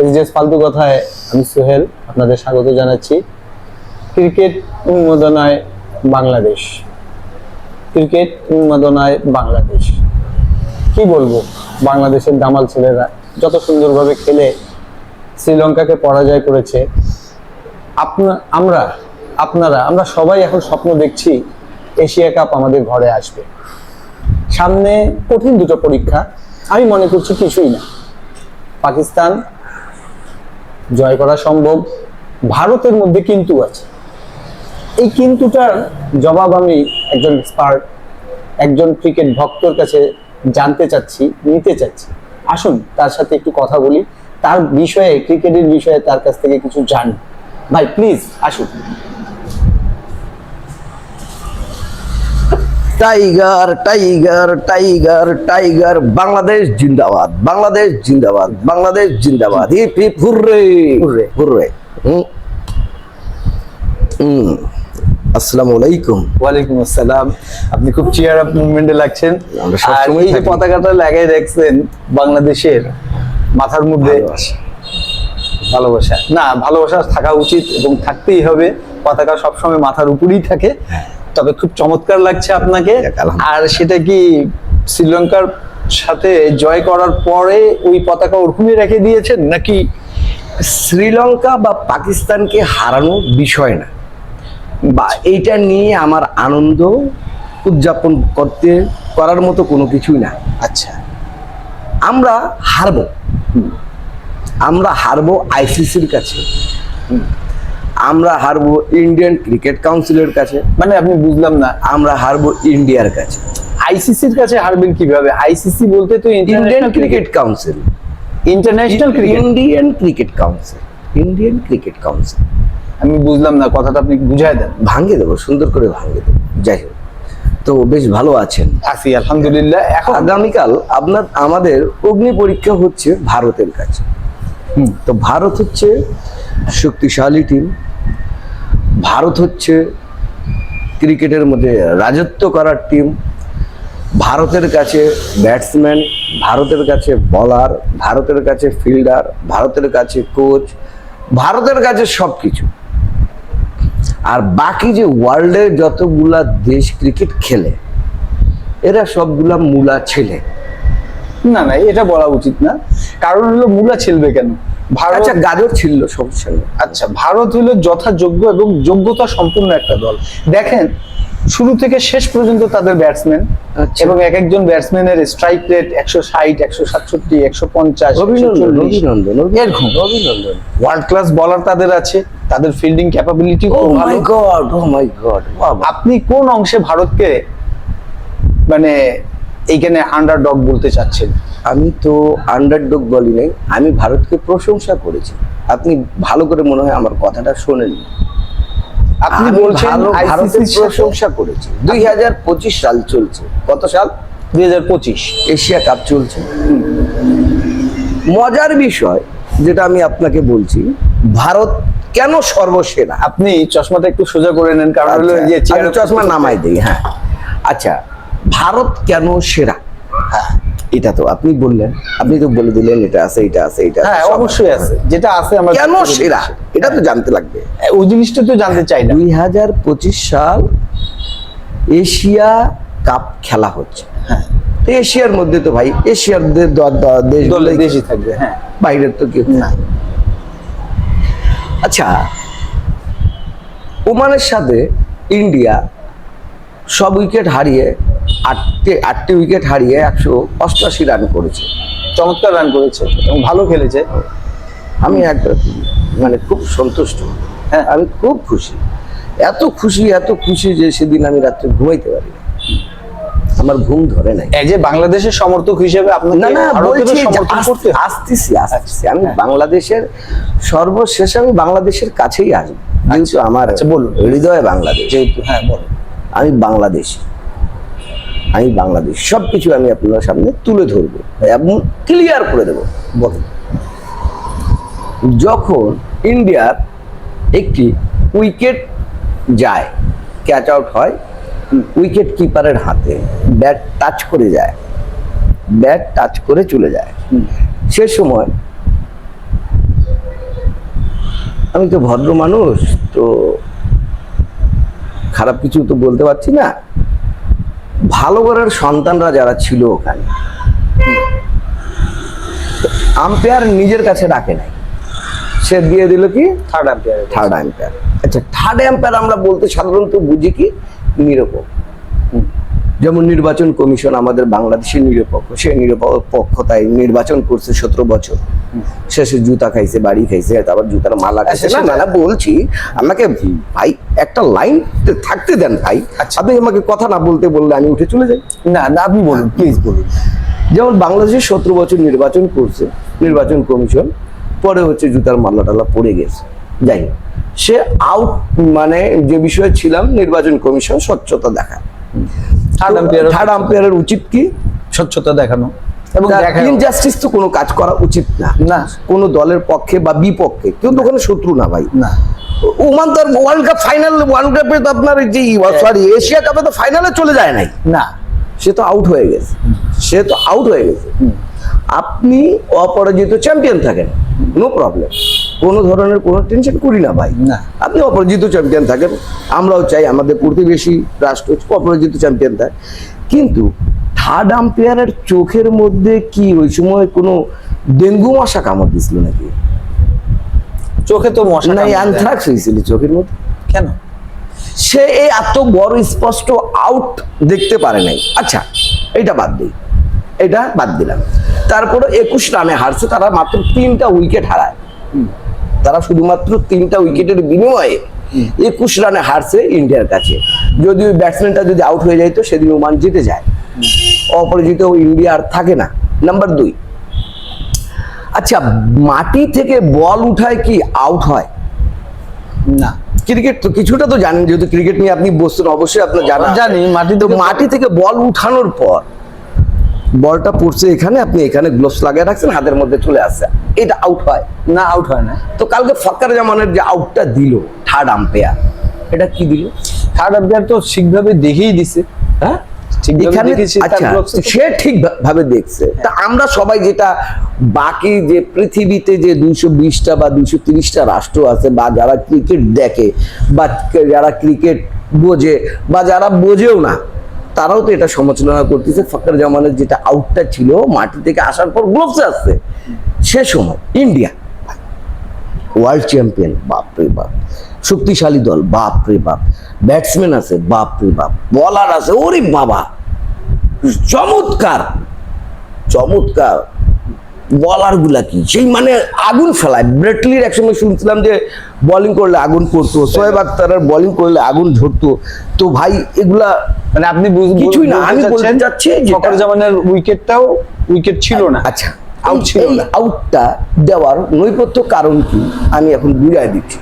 SDS ফালতু কথায় আমি সোহেল, আপনাদের স্বাগত জানাচ্ছি। ক্রিকেট উন্মোদনায় বাংলাদেশ। ক্রিকেট উন্মোদনায় বাংলাদেশ। কি বলব, বাংলাদেশের দামাল ছেলেরা যত সুন্দরভাবে খেলে শ্রীলঙ্কাকে পরাজয় করেছে। আপনা, আমরা, আপনারা, আমরা সবাই এখন স্বপ্ন দেখছি এশিয়া কাপ আমাদের ঘরে আসবে। সামনে কঠিন দুটো পরীক্ষা, আমি মনে করছি কিছুই না। পাকিস্তান জয় করা সম্ভব, ভারতের মধ্যে কিন্তু আছে। এই কিন্তুটার জবাব আমি একজন এক্সপার্ট একজন ক্রিকেট ভক্তর কাছে জানতে চাচ্ছি, নিতে চাচ্ছি। আসুন, তার সাথে একটু কথা বলি, তার বিষয়ে ক্রিকেটের বিষয়ে তার কাছ থেকে কিছু জানি। ভাই প্লিজ আসুন। Tiger tiger tiger tiger Bangladesh জিন্দাবাদ বাংলাদেশ জিন্দাবাদ বাংলাদেশ জিন্দাবাদ। Hip hip hooray. Hooray. Hooray. হুম। আসসালামু আলাইকুম। ওয়ালাইকুম আসসালাম। আপনি খুব চেয়ার আপ মুভমেন্টে লাগছেন। আর এই যে পতাকাটা লাগাই দেখছেন বাংলাদেশের মাথার মধ্যে ভালোবাসা। ভালোবাসা। না ভালোবাসা থাকা উচিত এবং থাকতেই হবে। পতাকা সবসময় মাথার উপরেই থাকে। তবে খুব চমৎকার লাগছে আপনাকে। আর সেটা কি শ্রীলঙ্কার সাথে জয় করার পরে ওই পতাকা ওরকমই রেখে দিয়েছেন নাকি শ্রীলঙ্কা বা পাকিস্তানকে হারানো বিষয় না? বা এইটা নিয়ে আমার আনন্দ উদযাপন করতে করার মতো কোনো কিছুই না। আচ্ছা। আমরা হারবো। আমরা হারবো আইসিসির কাছে। আমরা হারবো ইন্ডিয়ান ক্রিকেট কাউন্সিলের কাছে। মানে আপনি বুঝলাম না। আমরা হারবো ইন্ডিয়ার কাছে। আইসিসির কাছে হারবেন কীভাবে? আইসিসি বলতে তো Indian cricket council international cricket Indian cricket council Indian cricket council আমি বুঝলাম না কথাটা আপনি বুঝাই দেন। ভাঙে দেবো সুন্দর করে ভাঙে দেবো। যাই হোক তো বেশ ভালো আছেন। আসি আলহামদুলিল্লাহ। এখন আগামীকাল আপনার আমাদের অগ্নি পরীক্ষা হচ্ছে ভারতের কাছে। তো ভারত হচ্ছে শক্তিশালী টিম ভারত হচ্ছে ক্রিকেটের মধ্যে রাজত্ব করার টিম ভারতের কাছে ব্যাটসম্যান ভারতের কাছে বলার ভারতের কাছে ফিল্ডার ভারতের কাছে কোচ ভারতের কাছে সব কিছু আর বাকি যে ওয়ার্ল্ডের যতগুলা দেশ ক্রিকেট খেলে, এরা সবগুলা মূলা ছেলে। না না এটা বলা উচিত না। কারণ হলো মুলা ছেলবে কেন? ভারত আচ্ছা গাজর ছিল সমস্যা আচ্ছা ভারত হলো যথাযোগ্য এবং যোগ্যতা সম্পূর্ণ একটা দল। দেখেন শুরু থেকে শেষ পর্যন্ত তাদের ব্যাটসম্যান আচ্ছা। এবং এক একজন ব্যাটসম্যানের স্ট্রাইক রেট একশো ষাট একশো সাতষট্টি একশো পঞ্চাশ এরকম ওয়ার্ল্ড ক্লাস বলার তাদের আছে তাদের ফিল্ডিং ক্যাপাবিলিটি ও মাই গড আপনি কোন অংশে ভারতকে মানে এইখানে আন্ডার ডগ বলতে চাচ্ছেন। আমি তো আন্ডারডগ বলি নাই আমি ভারতকে প্রশংসা করেছি। আপনি ভালো করে মনে হয় আমার কথাটা শোনেন আপনি বলছেন ভারতের প্রশংসা করেছি। দুই হাজার পঁচিশ সাল চলছে। কত সাল? দুই হাজার পঁচিশ। এশিয়া কাপ চলছে। মজার বিষয় যেটা আমি আপনাকে বলছি ভারত কেন সর্বসেরা? আপনি চশমাটা একটু সোজা করে নেন কারণ হলো আচ্ছা, যে চশমা নামাই দিই হ্যাঁ। আচ্ছা ভারত কেন সেরা? হ্যাঁ। এটা তো আপনি বললেন। আপনি তো বলে দিলেন এটা আছে এটা আছে এটা হ্যাঁ অবশ্যই আছে। যেটা আছে আমরা কেন সেরা? এটা তো জানতে লাগবে। ওই জিনিসটা তো জানতে চাই না। দুই হাজার পঁচিশ সাল এশিয়া কাপ খেলা হচ্ছে। হ্যাঁ। তো এশিয়ার মধ্যে তো ভাই এশিয়ার দেশ দলে দেশই থাকবে হ্যাঁ। বাইরের তো কেউ না। আচ্ছা ওমানের সাথে ইন্ডিয়া সব উইকেট হারিয়ে আটটি আটটি উইকেট হারিয়ে একশো অষ্টআশি রান করেছে। চমৎকার রান করেছে এবং ভালো খেলেছে। আমি একবার মানে খুব সন্তুষ্ট। হ্যাঁ। আমি খুব খুশি। এত খুশি এত খুশি যে সেদিন আমি রাত্রে ঘুমাইতে পারি আমার ঘুম ধরে নাই। এই যে বাংলাদেশের সমর্থক হিসেবে আপনাকে না না বলছি আসতেছি আসতেছি। আমি হ্যাঁ। বাংলাদেশের সর্বশেষ আমি বাংলাদেশের কাছেই আসব। যেহেতু আমার আচ্ছা, বলুন। হৃদয় বাংলাদেশ। যেহেতু হ্যাঁ বলো আমি বাংলাদেশি। আমি বাংলাদেশ। সব কিছু আমি আপনার সামনে তুলে ধরবো এবং ক্লিয়ার করে দেবো। বলো যখন ইন্ডিয়ার একটি উইকেট যায় ক্যাচ আউট হয় উইকেট কিপারের হাতে ব্যাট টাচ করে যায় ব্যাট টাচ করে চলে যায়। সে সময় আমি তো ভদ্র মানুষ, তো খারাপ কিছু তো বলতে পারছি না। ভালো ঘরের সন্তানরা যারা ছিল ওখানে আম্পায়ার নিজের কাছে ডাকে নাই। সে দিয়ে দিল কি? থার্ড আম্পায়ার থার্ড আম্পায়ার আচ্ছা থার্ড আম্পায়ার আমরা বলতে সাধারণত বুঝি কি? নিরপেক্ষ যেমন নির্বাচন কমিশন আমাদের বাংলাদেশের নিরপেক্ষ সে নিরপেক্ষতায় নির্বাচন করছে সতেরো বছর। শেষে জুতা খাইছে বাড়ি খাইছে তারপর জুতার মালা খাইছে। আচ্ছা, না না বলছি আমাকে ভাই একটা লাইন থাকতে দেন ভাই। আচ্ছা। আপনি আমাকে কথা না বলতে বললে আমি উঠে চলে যাই। না না আপনি বলুন প্লিজ বলুন। যেমন বাংলাদেশে সতেরো বছর নির্বাচন করছে নির্বাচন কমিশন পরে হচ্ছে জুতার মাল্লা টাল্লা পড়ে গেছে। যাই। সে আউট মানে যে বিষয়ে ছিলাম নির্বাচন কমিশন স্বচ্ছতা দেখা থার্ড আম্পায়ার আম্পায়ারের উচিত। কি? স্বচ্ছতা দেখানো। এবং ইনজাস্টিস তো কোনো কাজ করা উচিত না। না। কোনো দলের পক্ষে বা বিপক্ষে। কেউ তো ওখানে শত্রু না ভাই। না। ওমান তার ওয়ার্ল্ড কাপ ফাইনাল ওয়ার্ল্ড কাপে তো আপনার যে সরি এশিয়া কাপে তো ফাইনালে চলে যায় নাই। না। সে তো আউট হয়ে গেছে। সে তো আউট হয়ে গেছে। আপনি অপরাজিত চ্যাম্পিয়ন থাকেন। নো প্রবলেম কোনো ধরনের কোনো টেনশন করি না ভাই। না। আপনি অপরাজিত চ্যাম্পিয়ন থাকেন আমরাও চাই আমাদের প্রতিবেশী রাষ্ট্র অপরাজিত চ্যাম্পিয়ন থাকে। কিন্তু থার্ড আম্পায়ারের চোখের মধ্যে কি ওই সময় কোনো ডেঙ্গু মশা কামড় দিছিল নাকি? চোখে তো মশা নাই অ্যানথ্রাক্স হয়েছিল চোখের মধ্যে। কেন? সে এই এত বড় স্পষ্ট আউট দেখতে পারে নাই। আচ্ছা এটা বাদ দিই। এটা বাদ দিলাম। তারপরে একুশ রানে হারছে তারা মাত্র তিনটা উইকেট হারায়। তারা শুধুমাত্র তিনটা উইকেটের বিনিময়ে একুশ রানে হারছে ইন্ডিয়ার কাছে। যদি ওই ব্যাটসম্যানটা যদি আউট হয়ে যায় তো সেদিন ওমান জিতে যায়। অপরাজিত ইন্ডিয়া আর থাকে না। নাম্বার দুই। আচ্ছা মাটি থেকে বল উঠায় কি আউট হয়? না। ক্রিকেট তো কিছুটা তো জানেন যেহেতু ক্রিকেট নিয়ে আপনি বসছেন অবশ্যই আপনার জানা। জানি, মাটি তো মাটি থেকে বল উঠানোর পর বলটা পড়ছে এখানে আপনি এখানে গ্লোভস লাগিয়ে রাখছেন হাতের মধ্যে চলে আসছে। এটা আউট হয় না আউট হয় না। তো কালকে ফক্কার জামানের যে আউটটা দিল থার্ড আম্পায়ার এটা কি দিল? থার্ড আম্পায়ার তো ঠিকভাবে দেখেই দিছে হ্যাঁ? এখানে আচ্ছা সে ঠিক ভাবে দেখছে। তা আমরা সবাই যেটা বাকি যে পৃথিবীতে যে দুইশো বিশটা বা দুইশো তিরিশটা রাষ্ট্র আছে বা যারা ক্রিকেট দেখে বা যারা ক্রিকেট বোঝে বা যারা বোঝেও না তারাও তো এটা সমালোচনা করতেছে। ফকর জামানের যেটা আউটটা ছিল, মাটি থেকে আসার পর গ্লোভসে আসছে। সে সময় ইন্ডিয়া। ওয়ার্ল্ড চ্যাম্পিয়ন বাপ রে বাপ। শক্তিশালী দল বাপ রে বাপ। ব্যাটসম্যান আছে বাপ রে বাপ। বলার আছে, ওরে বাবা। চমৎকার। চমৎকার। বলারগুলা কি? সেই মানে আগুন ফেলায়। ব্রেটলির একসময় শুনছিলাম যে বোলিং করলে আগুন পড়তো সোয়েব আক্তারের বোলিং করলে আগুন ঝরতো তো ভাই, এগুলা মানে আপনি কিছুই না, আমি বলতে চাচ্ছি ফখর জামানের উইকেটটাও উইকেট ছিল না। আচ্ছা এই- ছিল না। আউটটা দেওয়ার নৈপথ্য কারণ কি? আমি এখন বুঝাই দিচ্ছি।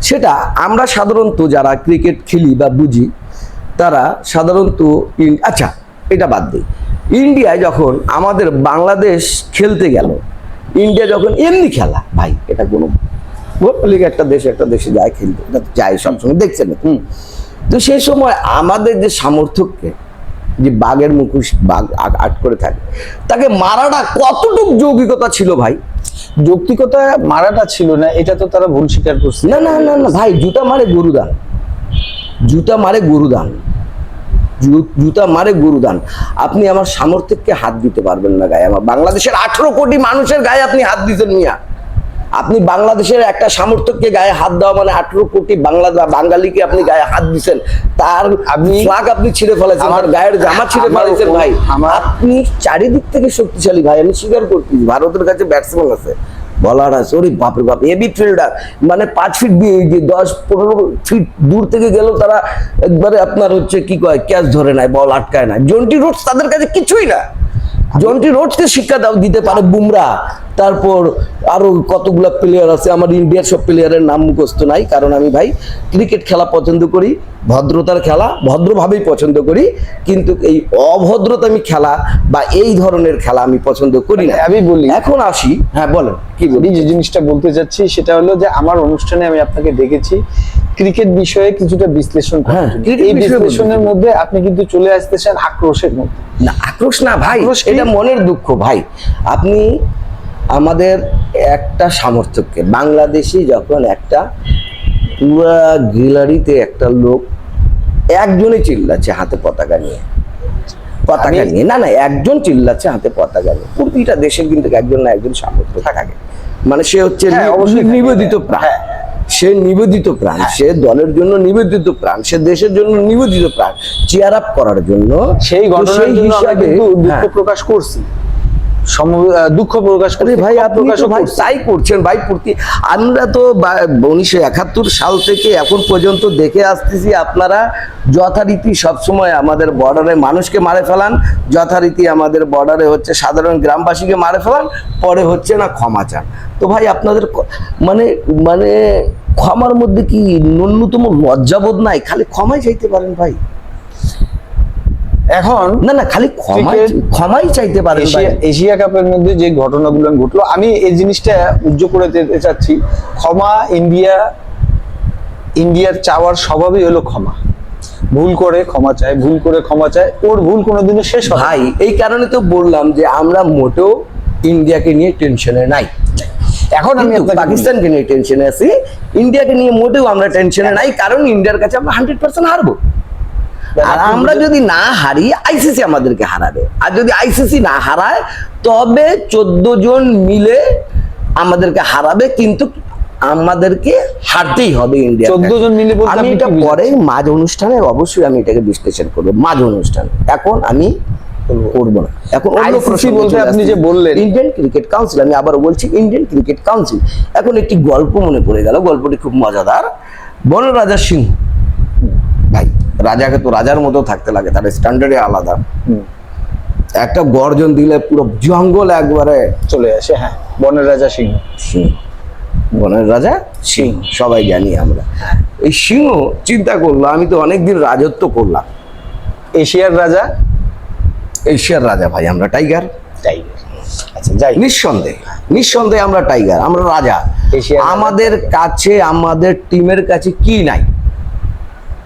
সেটা আমরা সাধারণত যারা ক্রিকেট খেলি বা বুঝি তারা সাধারণত আচ্ছা এটা বাদ দিই। ইন্ডিয়ায় যখন আমাদের বাংলাদেশ খেলতে গেল ইন্ডিয়া যখন এমনি খেলা ভাই এটা কোনো ভৌগোলিক একটা দেশ একটা দেশে যায় খেলতে যায় সবসময় দেখছেন? হুম। তো সেই সময় আমাদের যে সামর্থ্যকে যে বাঘের মুখোশ বাঘ আট করে থাকে তাকে মারাটা কতটুক যৌগিকতা ছিল ভাই? যৌক্তিকতা মারাটা ছিল না এটা তো তারা ভুল স্বীকার করছে। না না না না ভাই জুতা মারে গরুদান। জুতা মারে গরুদান। জুতা মারে গরুদান। আপনি আমার সামর্থ্যকে হাত দিতে পারবেন না গায়ে। আমার বাংলাদেশের আঠেরো কোটি মানুষের গায়ে আপনি হাত দিতেন মিয়া। আপনি বাংলাদেশের একটা সামর্থ্যকে গায়ে হাত দেওয়া মানে আঠেরো কোটি বাংলা বাঙালিকে আপনি গায়ে হাত দিচ্ছেন তার আপনি ফ্লাগ আপনি ছিঁড়ে ফেলেছেন আমার- গায়ের জামা ছিঁড়ে ফেলেছেন ভাই। আপনি চারিদিক থেকে শক্তিশালী ভাই আমি স্বীকার করছি ভারতের কাছে ব্যাটসম্যান আছে। বলার আছে ওরে বাপরে বাপ হেভি ফিল্ডার মানে পাঁচ ফিট দিয়ে যে দশ পনেরো ফিট দূর থেকে গেলেও তারা একবারে আপনার হচ্ছে কি কয় ক্যাচ ধরে নেয় বল আটকায় না জন্টি রোডস তাদের কাছে কিছুই না। জন্টি রোডসকে শিক্ষা দাও দিতে পারে বুমরা। তারপর আরও কতগুলা প্লেয়ার আছে আমার ইন্ডিয়ার সব প্লেয়ারের নাম মুখস্থ নাই কারণ আমি ভাই ক্রিকেট খেলা পছন্দ করি ভদ্রতার খেলা ভদ্রভাবেই পছন্দ করি কিন্তু এই অভদ্রতামি খেলা বা এই ধরনের খেলা আমি পছন্দ করি না। আমি বলি এখন আসি হ্যাঁ বলেন কি বলি? যে জিনিসটা বলতে চাচ্ছি সেটা হলো যে আমার অনুষ্ঠানে আমি আপনাকে দেখেছি ক্রিকেট বিষয়ে কিছুটা বিশ্লেষণ হ্যাঁ, এই বিশ্লেষণের মধ্যে আপনি কিন্তু চলে আসতেছেন আক্রোশের মধ্যে। না আক্রোশ না ভাই এটা মনের দুঃখ ভাই। আপনি আমাদের একটা সামর্থ্যকে বাংলাদেশি যখন একটা পুরা গ্যালারিতে একটা লোক একজনই চিল্লাচ্ছে হাতে পতাকা নিয়ে। পতাকা নিয়ে না না একজন চিল্লাচ্ছে হাতে পতাকা নিয়ে। প্রতিটা দেশের কিন্তু একজন না একজন সামর্থ্য থাকে। মানে সে হচ্ছে হ্যাঁ, নিবেদিত প্রাণ। হ্যাঁ। সে নিবেদিত প্রাণ সে দলের জন্য নিবেদিত প্রাণ সে দেশের জন্য নিবেদিত প্রাণ। চেয়ার আপ করার জন্য সেই ঘটনার জন্য আমরা হিসাবে কিন্তু দুঃখ হ্যাঁ। প্রকাশ করছি। দুঃখ প্রকাশ করছি ভাই আপনি ভাই তাই করছেন ভাই প্রতি। আমরা তো উনিশশো একাত্তর সাল থেকে এখন পর্যন্ত দেখে আসতেছি আপনারা যথারীতি সবসময় আমাদের বর্ডারে মানুষকে মারে ফেলান যথারীতি আমাদের বর্ডারে হচ্ছে সাধারণ গ্রামবাসীকে মারে ফেলান পরে হচ্ছে না ক্ষমা চান। তো ভাই আপনাদের মানে মানে ক্ষমার মধ্যে কি ন্যূনতম লজ্জাবোধ নাই? খালি ক্ষমাই চাইতে পারেন ভাই। এখন না না খালি ক্ষমাই ক্ষমাই চাইতে ভাই। এশিয়া কাপের মধ্যে যে ঘটনাগুলো ঘটলো আমি এই জিনিসটা উজ্জ্ব করে দিতে চাচ্ছি। ক্ষমা ইন্ডিয়া ইন্ডিয়ার চাওয়ার স্বভাবই হলো ক্ষমা। ভুল করে ক্ষমা চায় ভুল করে ক্ষমা চায় ওর ভুল কোনোদিনও শেষ হয় ভাই এই কারণে তো বললাম যে আমরা মোটেও ইন্ডিয়াকে নিয়ে টেনশনে নাই। এখন আমি পাকিস্তানকে নিয়ে টেনশনে আছি ইন্ডিয়াকে নিয়ে মোটেও আমরা টেনশনে নাই কারণ ইন্ডিয়ার কাছে আমরা হান্ড্রেড পার্সেন্ট হারবো। আর আমরা যদি না হারি আইসিসি আমাদেরকে হারাবে। আর যদি আইসিসি না হারায় তবে চোদ্দ জন মিলে আমাদেরকে হারাবে কিন্তু আমাদেরকে হারতেই হবে ইন্ডিয়া 14 জন মিলে আমি এটা পরে মাঝ অনুষ্ঠানে অবশ্যই আমি এটাকে বিশ্লেষণ করব মাঝ অনুষ্ঠান। এখন আমি করব। না। এখন অন্য প্রসঙ্গে বলতে আপনি যে বললেন। ইন্ডিয়ান ক্রিকেট কাউন্সিল আমি আবার বলছি ইন্ডিয়ান ক্রিকেট কাউন্সিল এখন একটি গল্প মনে পড়ে গেল গল্পটি খুব মজাদার। বন রাজা সিংহ। রাজাকে তো রাজার মতো থাকতে লাগে তার স্ট্যান্ডার্ডে আলাদা। একটা গর্জন দিলে পুরো জঙ্গল একবারে চলে আসে হ্যাঁ বনের রাজা সিংহ। সিংহ। বনের রাজা সিংহ সবাই জানি আমরা। এই সিংহ চিন্তা করল আমি তো অনেকদিন রাজত্ব করলাম। এশিয়ার রাজা? এশিয়ার রাজা ভাই আমরা টাইগার। টাইগার। আচ্ছা যাই। নিঃসন্দেহে নিঃসন্দেহে আমরা টাইগার আমরা রাজা। আমাদের কাছে আমাদের টিমের কাছে কি নাই?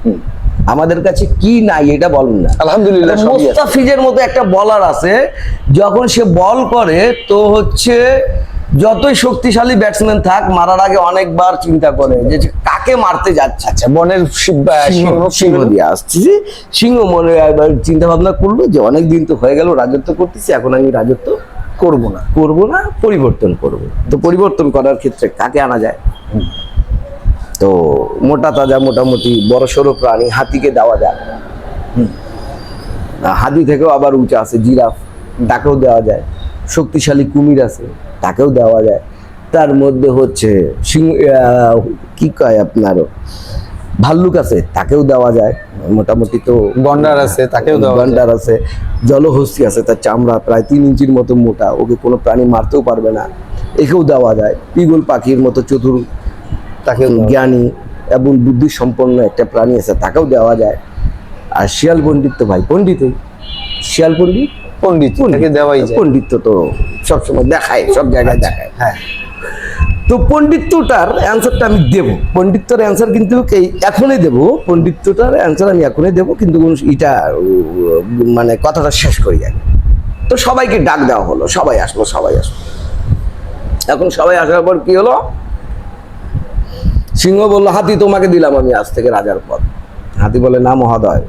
হুম। আমাদের কাছে কি নাই এটা বলেন না। আলহামদুলিল্লাহ আছে। মতো একটা বলার আছে যখন সে বল করে তো হচ্ছে যতই শক্তিশালী ব্যাটসম্যান থাক মারার আগে অনেকবার চিন্তা করে যে কাকে মারতে যাচ্ছে। আচ্ছা বনের আহ, সিংহ দিয়ে আসছি সিংহ মনে একবার চিন্তা ভাবনা করল যে অনেক দিন তো হয়ে গেল রাজত্ব করতেছি এখন আমি রাজত্ব করব না। করব না পরিবর্তন করব। তো পরিবর্তন করার ক্ষেত্রে কাকে আনা যায়? তো মোটা তাজা মোটামুটি বড় সড়ো প্রাণী হাতিকে দেওয়া যায়। হাতি থেকেও আবার উঁচা আছে জিরাফ তাকেও দেওয়া যায়। শক্তিশালী কুমির আছে তাকেও দেওয়া যায়। তার মধ্যে হচ্ছে কি কয় আপনার ভাল্লুক আছে তাকেও দেওয়া যায়। মোটামুটি তো গন্ডার আছে, তাকেও। গন্ডার আছে জলহস্তি আছে তার চামড়া প্রায় তিন ইঞ্চির মতো মোটা ওকে কোনো প্রাণী মারতেও পারবে না। একেও দেওয়া যায় পিগল পাখির মতো চতুর যায়। জ্ঞানী এবং বুদ্ধি সম্পন্ন একটা প্রাণী আছে তাকেও দেওয়া যায়। আর শিয়াল পণ্ডিত তো ভাই পণ্ডিতই। শিয়াল পণ্ডিত? পণ্ডিত তাকে দেওয়াই পণ্ডিত তো সবসময় দেখায় সব জায়গায় দেখায়। হ্যাঁ। তো পণ্ডিত্যটার অ্যান্সারটা আমি দেব। পণ্ডিত্যর অ্যান্সার কিন্তু এই এখনই দেব। পণ্ডিত্যটার অ্যান্সার আমি এখনই দেব কিন্তু এটা মানে কথাটা শেষ করি আগে তো সবাইকে ডাক দেওয়া হলো সবাই আসলো সবাই আসলো। এখন সবাই আসার পর কি হলো? সিংহ বলল হাতি তোমাকে দিলাম আমি আজ থেকে রাজার পদ হাতি বলে না মহাদয়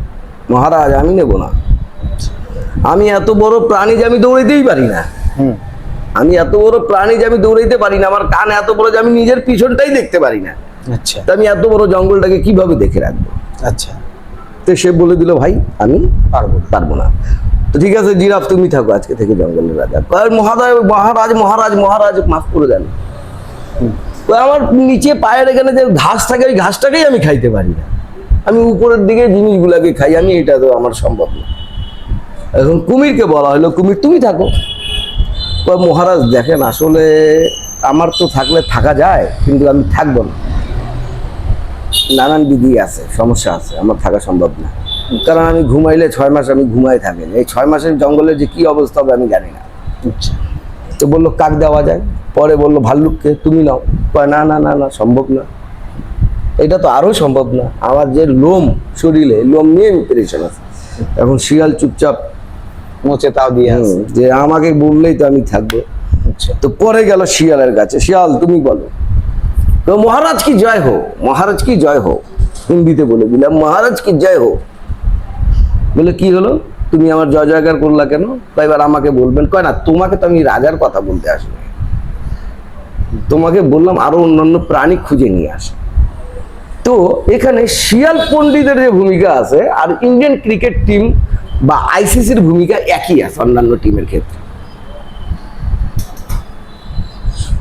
মহারাজ আমি নেব না। আমি এত বড় প্রাণী যে আমি দৌড়াইতেই পারি না। আমি এত বড় প্রাণী যে আমি দৌড়াইতে পারি না। আমার কান এত বড় যে আমি নিজের পিছনটাই দেখতে পারি না। আচ্ছা। তো আমি এত বড় জঙ্গলটাকে কীভাবে দেখে রাখব? আচ্ছা। তো সে বলে দিল ভাই আমি পারব পারব না। তো ঠিক আছে জিরাফ তুমি থাকো আজকে থেকে জঙ্গলের রাজা। মহাদয় মহারাজ মহারাজ মহারাজ মাফ করে দেন। কয়, আমার নিচে পায়ের এখানে যে ঘাস থাকে ওই ঘাসটাকেই আমি খাইতে পারি না। আমি উপরের দিকে জিনিসগুলাকে খাই আমি এটা তো আমার সম্ভব না। এখন কুমিরকে বলা হলো কুমির তুমি থাকো। মহারাজ দেখেন আসলে আমার তো থাকলে থাকা যায় কিন্তু আমি থাকব না। নানান বিধি আছে সমস্যা আছে আমার থাকা সম্ভব না। কারণ আমি ঘুমাইলে ছয় মাস আমি ঘুমাই থাকি এই ছয় মাসের জঙ্গলে যে কি অবস্থা হবে আমি জানি না। আচ্ছা। তো বলল কাক দেওয়া যায়? পরে বলল ভাল্লুককে তুমি নাও। না না না না সম্ভব না। এটা তো আরও সম্ভব না। আমার যে লোম শরীরে লোম নিয়ে আমি পেরেশান আছে। এখন শিয়াল চুপচাপ মোচে তাও দিয়ে যে আমাকে বললেই তো আমি থাকব। আচ্ছা। তো পরে গেল শিয়ালের কাছে। শিয়াল তুমি বলো। তো মহারাজ কি জয় হো মহারাজ কি জয় হো হিন্দিতে বলে দিলাম মহারাজ কি জয় হো বলে কি হলো? তুমি আমার জয় জয়কার করলা কেন? তাই এবার আমাকে বলবেন কয় না তোমাকে তো আমি রাজার কথা বলতে আসিনি। তোমাকে বললাম আরও অন্যান্য প্রাণী খুঁজে নিয়ে আসে। তো এখানে শিয়াল পন্ডিতের যে ভূমিকা আছে আর ইন্ডিয়ান ক্রিকেট টিম বা আইসিসির ভূমিকা একই আছে অন্যান্য টিমের ক্ষেত্রে।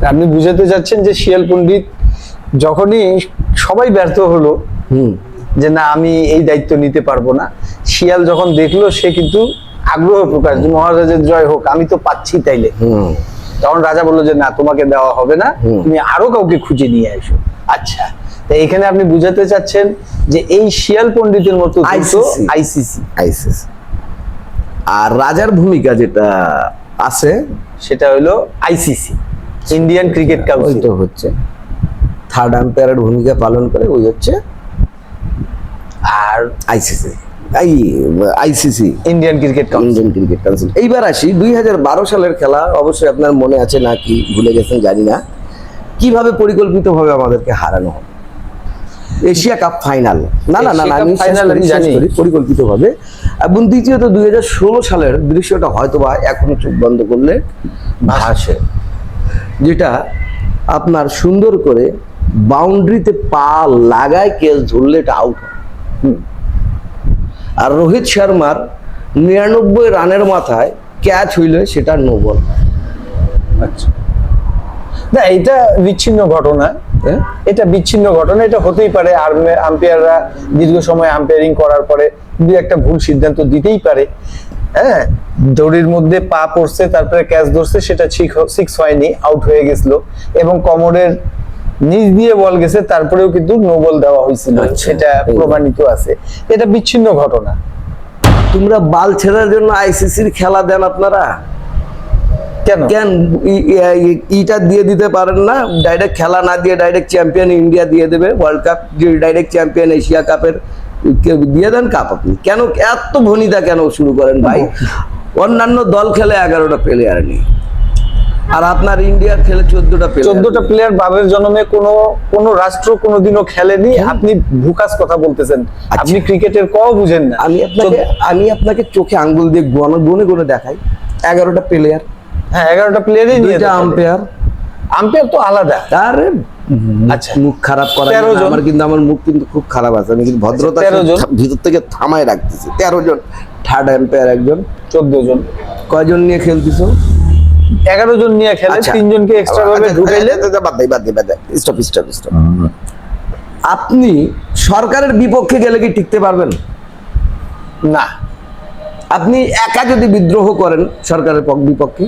আপনি বুঝাতে চাচ্ছেন যে শিয়াল পন্ডিত যখনই সবাই ব্যর্থ হলো হুম। যে না আমি এই দায়িত্ব নিতে পারব না শিয়াল যখন দেখল সে কিন্তু আগ্রহ প্রকাশ মহারাজের জয় হোক আমি তো পাচ্ছি তাইলে। হুম। তখন রাজা বলল যে না তোমাকে দেওয়া হবে না। তুমি আরও কাউকে খুঁজে নিয়ে আসো। আচ্ছা। তো এখানে আপনি বুঝাতে চাচ্ছেন যে এই শিয়াল পণ্ডিতের মতো আইসিসি আইসিস আর রাজার ভূমিকা যেটা আছে সেটা হলো আইসিসি ইন্ডিয়ান ক্রিকেট কাউন্সিল। তো হচ্ছে। থার্ড আম্পায়ারের ভূমিকা পালন করে ওই হচ্ছে আর ICC I ICC Indian cricket council Indian cricket council এইবার আসি দুই হাজার বারো সালের খেলা অবশ্যই আপনার মনে আছে নাকি ভুলে গেছেন জানি না। কীভাবে পরিকল্পিতভাবে আমাদেরকে হারানো হবে? Asia cup final. না না না না, আমি জানি। পরিকল্পিতভাবে। এবং দ্বিতীয়ত দুই হাজার ষোলো সালের দৃশ্যটা হয়তো বা এখনও চোখ বন্ধ করলে ভাসে। যেটা আপনার সুন্দর করে বাউন্ডারিতে পা লাগায় কেস ধরলে এটা আউট আর রোহিত শর্মার নিরানব্বই রানের মাথায় ক্যাচ হইলে সেটা নো বল আচ্ছা। না এটা বিচ্ছিন্ন ঘটনা। হ্যাঁ? এটা বিচ্ছিন্ন ঘটনা এটা হতেই পারে আম্পায়াররা দীর্ঘ সময় আম্পায়ারিং করার পরে দু একটা ভুল সিদ্ধান্ত দিতেই পারে। হ্যাঁ দড়ির মধ্যে পা পড়ছে তারপরে ক্যাচ ধরছে সেটা সিক্স হয়নি আউট হয়ে গেছিল। এবং কমরের নিচ দিয়ে বল গেছে তারপরেও কিন্তু নো বল দেওয়া হয়েছিল। আচ্ছা, সেটা এই। প্রমাণিত আছে। এটা বিচ্ছিন্ন ঘটনা। তোমরা বাল ছেড়ার জন্য আইসিসির খেলা দেন আপনারা? কেন? ইটা দিয়ে দিতে পারেন না ডাইরেক্ট খেলা না দিয়ে ডাইরেক্ট চ্যাম্পিয়ন ইন্ডিয়া দিয়ে দেবে world cup direct champion Asia কাপের দিয়ে দেন কাপ আপনি। কেন এত ভনিতা কেন শুরু করেন ভাই? অন্যান্য দল খেলে এগারোটা প্লেয়ার নেই। আর আপনার ইন্ডিয়া খেলে চোদ্দটা প্লেয়ার চোদ্দটা প্লেয়ার বাবের জন্মে কোনো কোনো রাষ্ট্র কোনোদিনও খেলেনি। আপনি ভুকাস কথা বলতেছেন। আপনি ক্রিকেটের ক বুঝেন না। আমি আপনাকে আমি আপনাকে চোখে আঙ্গুল দিয়ে গনে গনে গনে দেখাই। এগারোটা প্লেয়ার হ্যাঁ এগারোটা প্লেয়ারই নিয়ে আম্পায়ার আম্পায়ার তো আলাদা। আরে আচ্ছা। মুখ খারাপ করা তেরো জন। আমার কিন্তু আমার মুখ কিন্তু খুব খারাপ আছে। আমি কিন্তু ভদ্রতা তেরো জন। ভিতর থেকে থামায় রাখতেছি। তেরো জন। থার্ড এম্পায়ার একজন। চোদ্দ জন। কয়জন নিয়ে খেলতেছো? এগারো জন নিয়ে খেলে আচ্ছা। তিনজনকে এক্সট্রা ভাবে আচ্ছা, ঢুকাইলে বাদ বাদ বাদ। Stop, stop, stop. আপনি সরকারের বিপক্ষে গেলে কি টিকতে পারবেন না আপনি একা যদি বিদ্রোহ করেন সরকারের পক- বিপক্ষে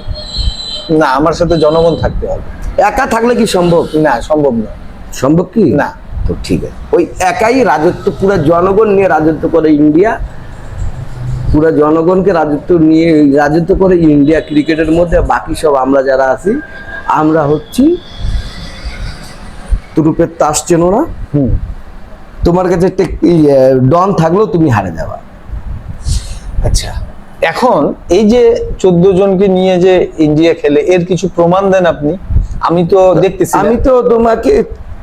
না আমার সাথে জনগণ থাকতে হবে একা থাকলে কি সম্ভব না সম্ভব না সম্ভব কি না। তো ঠিক আছে ওই একাই রাজত্ব পুরো জনগণ নিয়ে রাজত্ব করে ইন্ডিয়া পুরো জনগণকে রাজত্ব নিয়ে রাজত্ব করে ইন্ডিয়া ক্রিকেটের মধ্যে বাকি সব আমরা যারা আছি আমরা হচ্ছি তুরুপের তাস চেনো না। হুম। তোমার কাছে ডন থাকলেও তুমি হারে যাবা। আচ্ছা এখন এই যে চোদ্দ জনকে নিয়ে যে ইন্ডিয়া খেলে এর কিছু প্রমাণ দেন আপনি। আমি তো দেখতেছি আমি তো তোমাকে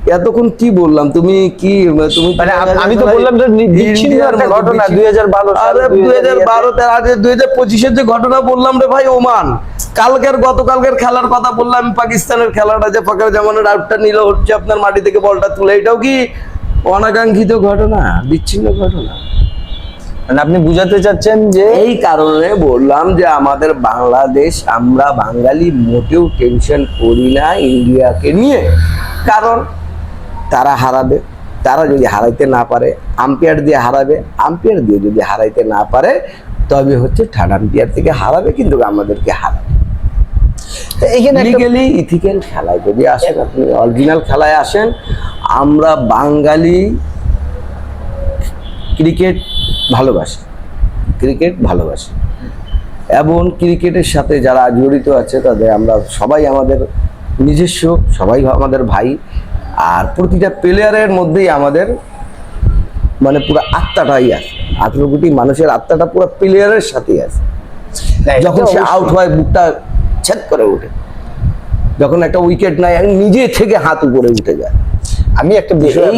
এতক্ষণ কি বললাম? তুমি কি তুমি মানে আমি তো বললাম যে নি- বিচ্ছিন্ন ইন্ডিয়ার একটা মতো ঘটনা বিচ্ছিন্ন- 2012 সালে, আরে দুই হাজার বারোতে আরে দুই হাজার পঁচিশের যে ঘটনা বললাম রে ভাই ওমান। কালকের গতকালকের খেলার কথা বললাম পাকিস্তানের খেলাটা যে ফাঁকার জামানের আউটটা নিল হচ্ছে আপনার মাটি থেকে বলটা তুলে। এটাও কি অনাকাঙ্ক্ষিত ঘটনা? বিচ্ছিন্ন ঘটনা? মানে আপনি বুঝাতে চাচ্ছেন যে এই কারণে বললাম যে আমাদের বাংলাদেশ আমরা বাঙালি মোটেও টেনশন করি না ইন্ডিয়াকে নিয়ে। কারণ তারা হারাবে তারা যদি হারাইতে না পারে আম্পায়ার দিয়ে হারাবে আম্পায়ার দিয়ে যদি হারাইতে না পারে তবে হচ্ছে থার্ড আম্পায়ার থেকে হারাবে কিন্তু আমাদেরকে হারাবে। একটা- লিগেলি ইথিক্যাল খেলায় যদি আসেন আপনি অরিজিনাল খেলায় আসেন আমরা বাঙালি ক্রিকেট ভালোবাসি ক্রিকেট ভালোবাসি। এবং ক্রিকেটের সাথে যারা জড়িত আছে তাদের আমরা সবাই আমাদের নিজস্ব সবাই আমাদের ভাই আর প্রতিটা প্লেয়ারের মধ্যেই আমাদের মানে পুরো আত্মাটাই আছে। আঠেরো কোটি মানুষের আত্মাটা পুরো প্লেয়ারের সাথেই আছে। যখন সে আউট হয় বুকটা ছেদ করে ওঠে। যখন একটা উইকেট নাই নিজে থেকে হাত উপরে উঠে যায়। আমি একটা বিষয়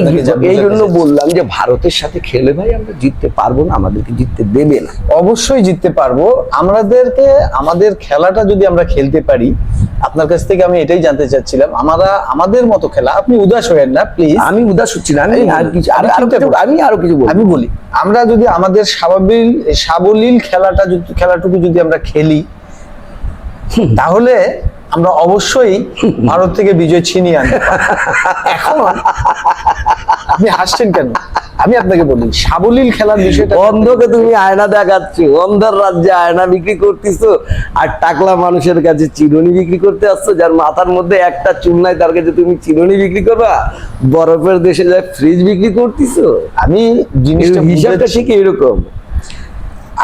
এই জন্য বললাম যে ভারতের সাথে খেলে ভাই আমরা জিততে পারব না আমাদেরকে জিততে দেবে না। অবশ্যই জিততে পারব। আমাদেরকে আমাদের খেলাটা যদি আমরা খেলতে পারি আপনার কাছ থেকে আমি এটাই জানতে চাচ্ছিলাম আমরা আমাদের মতো খেলা আপনি উদাস হয়েন না প্লিজ আমি উদাস হচ্ছি না আমি আর কিছু আমি আর- আরও কিছু- আমি আরও কিছু বলব আমি বলি আমরা যদি আমাদের স্বাভাবিক সাবলীল খেলাটা যদি খেলাটুকু যদি আমরা খেলি তাহলে আমরা অবশ্যই ভারত থেকে বিজয় ছিনিয়ে আনতে এখন আপনি হাসছেন কেন? আমি আপনাকে বলি সাবলীল খেলার বিষয়টা অন্ধকে তুমি আয়না দেখাচ্ছ অন্ধের রাজ্যে আয়না বিক্রি করতেছো আর টাকলা মানুষের কাছে চিরুনি বিক্রি করতে আসছো যার মাথার মধ্যে একটা চুল নাই তার কাছে তুমি চিরুনি বিক্রি করবা? বরফের দেশে যায় ফ্রিজ বিক্রি করতেছো? আমি জিনিসটা হিসাবটা। ঠিক এরকম।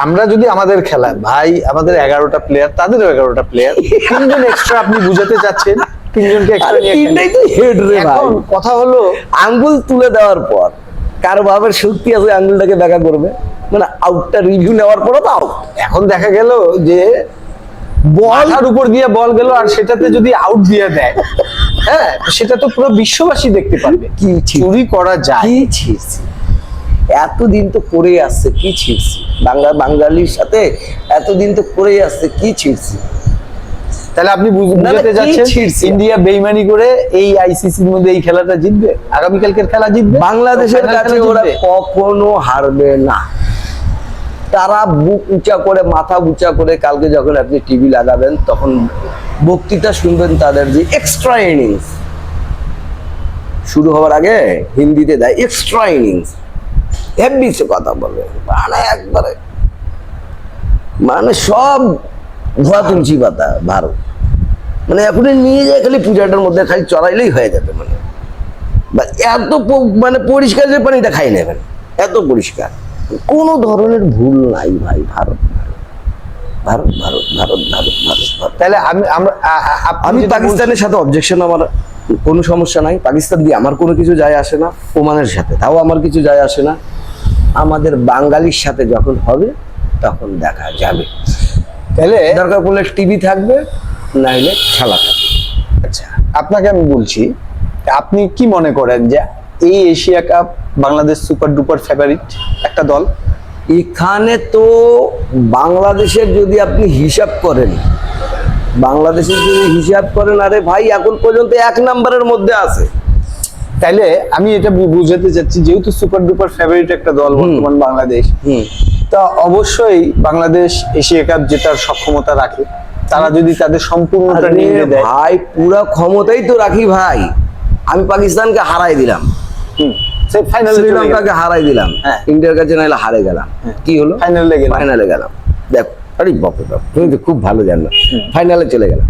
আমরা যদি আমাদের খেলা ভাই আমাদের এগারোটা প্লেয়ার তাদেরও এগারোটা প্লেয়ার তিনজন এক্সট্রা আপনি বুঝাতে চাচ্ছেন তিনজনকে এক্সট্রা কথা হলো আঙ্গুল তুলে দেওয়ার পর কারও বাবার শক্তি আছে আঙ্গুলটাকে দেখা করবে। মানে আউটটা রিভিউ নেওয়ার পরও তো আউট এখন দেখা গেল যে বলার উপর দিয়ে বল গেল আর সেটাতে যদি আউট দিয়ে দেয় হ্যাঁ সেটা তো পুরো বিশ্ববাসী দেখতে পারবে। কি চুরি করা যায়। কি এতদিন তো করে আসছে কি ছিড়ছি বাংলা বাঙালির সাথে এতদিন তো করে আসছে কি ছিড়ছি তাহলে আপনি বুঝাতে যাচ্ছেন ইন্ডিয়া বেইমানি করে এই আইসিসির মধ্যে এই খেলাটা জিতবে? আগামীকালকের খেলা জিতবে? বাংলাদেশের কাছে ওরা কখনো হারবে না। তারা বুক উঁচা করে মাথা উঁচা করে কালকে যখন আপনি টিভি লাগাবেন তখন বক্তৃতা শুনবেন তাদের যে এক্সট্রা ইনিংস শুরু হওয়ার আগে হিন্দিতে দেয় এক্সট্রা ইনিংস হেভি সে কথা বলবে মানে একবারে মানে সব ধোয়া তুলসী পাতা ভারত। মানে এখন নিয়ে যায় খালি পূজাটার মধ্যে খালি চড়াইলেই হয়ে যাবে মানে। বা এত মানে পরিষ্কার যে পানিটা খাই নেবেন এত পরিষ্কার। কোনো ধরনের ভুল নাই ভাই ভারত ভারত। ভারত ভারত ভারত ভারত ভারত তাহলে আমি আমরা আমি পাকিস্তানের সাথে অবজেকশন আমার কোনো সমস্যা নাই। পাকিস্তান দিয়ে আমার কোনো কিছু যায় আসে না ওমানের সাথে। তাও আমার কিছু যায় আসে না। আমাদের বাঙালির সাথে যখন হবে তখন দেখা যাবে। তাহলে দরকার পড়লে টিভি থাকবে। নাইলে খেলা আচ্ছা আপনাকে আমি বলছি আপনি কি মনে করেন যে এই Asia cup Bangladesh super duper favourite একটা দল? এখানে তো বাংলাদেশের যদি আপনি হিসাব করেন বাংলাদেশের যদি হিসাব করেন আরে ভাই এখন পর্যন্ত এক নাম্বারের মধ্যে আছে। তাইলে আমি এটা বুঝাতে চাচ্ছি যেহেতু সুপার ডুপার ফেভারিট একটা দল বর্তমান বাংলাদেশ হুম। তা অবশ্যই বাংলাদেশ এশিয়া কাপ জেতার সক্ষমতা রাখে। তারা যদি তাদের সম্পূর্ণটা নিয়ে দেয়। ভাই পুরা ক্ষমতাই তো রাখি ভাই। আমি পাকিস্তানকে হারাই দিলাম। ফাইনালে শ্রীলঙ্কাকে হারাই দিলাম। হ্যাঁ। ইন্ডিয়ার কাছে নাইলে হারে গেলাম। কি হলো? ফাইনালে। ফাইনালে গেলাম। দেখো আরে বাপরে বাপ তুমি তো খুব ভালো জানো। ফাইনালে চলে গেলাম।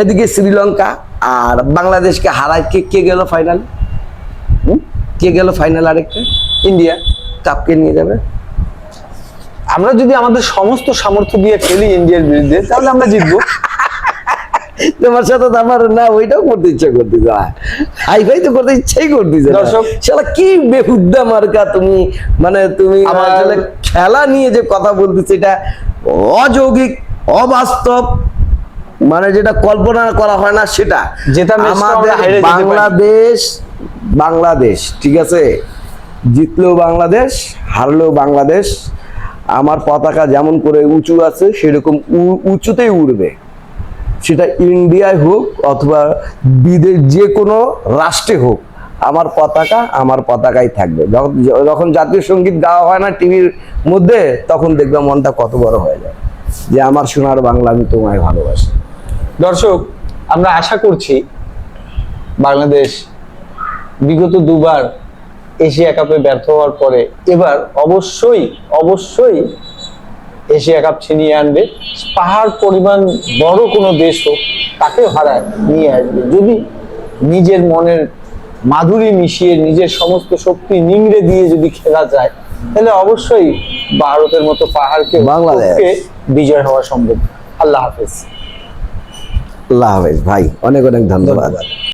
এদিকে শ্রীলঙ্কা আর বাংলাদেশকে হারায় কে কে গেল ফাইনাল কে গেল ফাইনাল আরেকটা? ইন্ডিয়া। কাপকে নিয়ে যাবে? আমরা যদি আমাদের সমস্ত সামর্থ্য দিয়ে খেলি ইন্ডিয়ার বিরুদ্ধে তাহলে আমরা জিতবো তোমার সাথে তো আমার না ওইটাও করতে ইচ্ছা করতেছে হাই ফাই তো করতে ইচ্ছাই করতেছে দর্শক। শালা কি বেহুদ্দা মার্কা তুমি মানে তুমি আসলে খেলা নিয়ে যে কথা বলতেছে এটা অযৌগিক অবাস্তব মানে যেটা কল্পনা করা হয় না সেটা যেটা আমাদের। বাংলাদেশ বাংলাদেশ ঠিক আছে জিতলেও বাংলাদেশ হারলেও বাংলাদেশ আমার পতাকা যেমন করে উঁচু আছে, সেরকম উঁচুতেই উড়বে। সেটা ইন্ডিয়ায় হোক অথবা বিদেশ যে কোনো রাষ্ট্রে হোক, আমার পতাকা আমার পতাকাই থাকবে। যখন যখন জাতীয় সংগীত গাওয়া হয় না টিভির মধ্যে, তখন দেখবে মনটা কত বড় হয়ে যায় যে আমার সোনার বাংলা আমি তোমায় ভালোবাসি। দর্শক, আমরা আশা করছি বাংলাদেশ বিগত দুবার এশিয়া কাপে ব্যর্থ হওয়ার পরে এবার অবশ্যই অবশ্যই এশিয়া কাপ ছিনিয়ে আনবে। পাহাড় পরিমাণ বড় কোনো দেশ হোক তাকে হারায় নিয়ে আসবে। যদি নিজের মনের মাধুরী মিশিয়ে নিজের সমস্ত শক্তি নিংড়ে দিয়ে যদি খেলা যায় তাহলে অবশ্যই ভারতের মতো পাহাড়কে বাংলাদেশ। বিজয় হওয়া সম্ভব। আল্লাহ হাফেজ। আল্লাহ হাফেজ ভাই অনেক অনেক ধন্যবাদ।